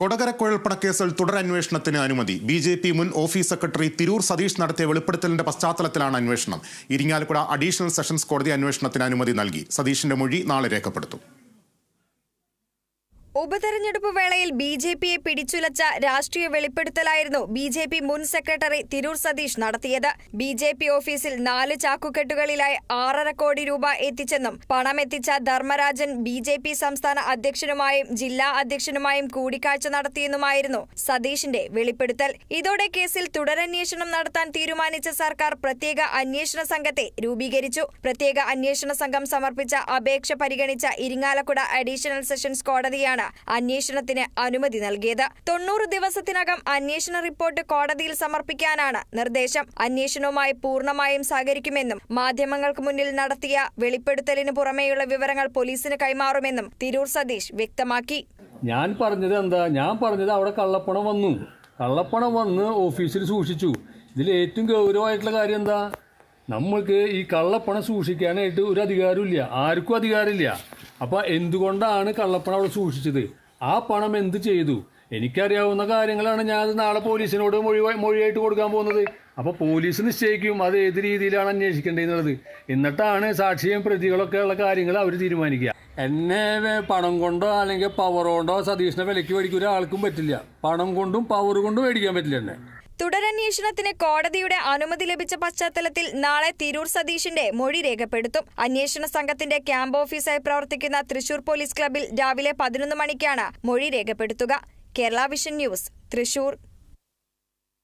കൊടകര കുഴൽപ്പണക്കേസിൽ തുടരന്വേഷണത്തിന് അനുമതി. ബി ജെ പി മുൻ ഓഫീസ് സെക്രട്ടറി തിരൂർ സതീഷ് നടത്തിയ വെളിപ്പെടുത്തലിന്റെ പശ്ചാത്തലത്തിലാണ് അന്വേഷണം. ഇരിങ്ങാലക്കുട അഡീഷണൽ സെഷൻസ് കോടതി അന്വേഷണത്തിന് അനുമതി നൽകി. സതീഷിന്റെ മൊഴി നാളെ രേഖപ്പെടുത്തും. ഉപതെരഞ്ഞെടുപ്പ് വേളയിൽ ബി ജെ പിയെ പിടിച്ചുലച്ച രാഷ്ട്രീയ വെളിപ്പെടുത്തലായിരുന്നു ബി ജെ പി മുൻ സെക്രട്ടറി തിരൂർ സതീഷ് നടത്തിയത്. ബി ജെ പി ഓഫീസിൽ നാല് ചാക്കുകെട്ടുകളിലായി ആറര കോടി രൂപ എത്തിച്ചെന്നും പണമെത്തിച്ച ധർമ്മരാജൻ ബി ജെ പി സംസ്ഥാന അധ്യക്ഷനുമായും ജില്ലാ അധ്യക്ഷനുമായും കൂടിക്കാഴ്ച നടത്തിയെന്നുമായിരുന്നു സതീഷിന്റെ വെളിപ്പെടുത്തൽ. ഇതോടെ കേസിൽ തുടരന്വേഷണം നടത്താൻ തീരുമാനിച്ച സർക്കാർ പ്രത്യേക അന്വേഷണ സംഘത്തെ രൂപീകരിച്ചു. പ്രത്യേക അന്വേഷണ സംഘം സമർപ്പിച്ച അപേക്ഷ പരിഗണിച്ച ഇരിങ്ങാലക്കുട അഡീഷണൽ സെഷൻസ് കോടതിയാണ് അന്വേഷണത്തിന് അനുമതി നൽകിയത്. തൊണ്ണൂറ് ദിവസത്തിനകം അന്വേഷണ റിപ്പോർട്ട് കോടതിയിൽ സമർപ്പിക്കാനാണ് നിർദ്ദേശം. അന്വേഷണവുമായി പൂർണമായും സഹകരിക്കുമെന്നും മാധ്യമങ്ങൾക്ക് മുന്നിൽ നടത്തിയ വെളിപ്പെടുത്തലിന് പുറമെയുള്ള വിവരങ്ങൾ പോലീസിന് കൈമാറുമെന്നും തിരൂർ സതീഷ് വ്യക്തമാക്കി. ഞാൻ പറഞ്ഞത് എന്താ? ഞാൻ പറഞ്ഞത് അവിടെ കള്ളപ്പണം വന്നു. കള്ളപ്പണം വന്ന് ഓഫീസിൽ സൂക്ഷിച്ചു. ഇതിൽ ഏറ്റവും ഗൗരവമായിട്ടുള്ള കാര്യം എന്താ? നമ്മൾക്ക് ഈ കള്ളപ്പണം സൂക്ഷിക്കാനായിട്ട് ഒരു അധികാരമില്ല ആർക്കും അധികാരമില്ല. അപ്പോൾ എന്തുകൊണ്ടാണ് കള്ളപ്പണം അവിടെ സൂക്ഷിച്ചത്? ആ പണം എന്ത് ചെയ്തു? എനിക്കറിയാവുന്ന കാര്യങ്ങളാണ് ഞാൻ നാളെ പോലീസിനോട് മൊഴി മൊഴിയായിട്ട് കൊടുക്കാൻ പോകുന്നത്. അപ്പോൾ പോലീസ് നിശ്ചയിക്കും അത് ഏത് രീതിയിലാണ് അന്വേഷിക്കേണ്ടതെന്നുള്ളത്. എന്നിട്ടാണ് സാക്ഷിയും പ്രതികളൊക്കെ ഉള്ള കാര്യങ്ങൾ അവർ തീരുമാനിക്കുക. എന്നെ പണം കൊണ്ടോ അല്ലെങ്കിൽ പവർ കൊണ്ടോ സതീഷിനെ വിലയ്ക്ക് മേടിക്കാൻ ഒരാൾക്കും പറ്റില്ല. പണം കൊണ്ടും പവർ കൊണ്ടും മേടിക്കാൻ പറ്റില്ല എന്നെ. തുടരന്വേഷണത്തിന് കോടതിയുടെ അനുമതി ലഭിച്ച പശ്ചാത്തലത്തിൽ നാളെ തിരൂർ സതീഷിന്റെ മൊഴി രേഖപ്പെടുത്തും. അന്വേഷണ സംഘത്തിന്റെ ക്യാമ്പ് ഓഫീസായി പ്രവർത്തിക്കുന്ന തൃശൂർ പോലീസ് ക്ലബിൽ രാവിലെ പതിനൊന്ന് മണിക്കാണ് മൊഴി രേഖപ്പെടുത്തുക. Kerala vision news Thrissur.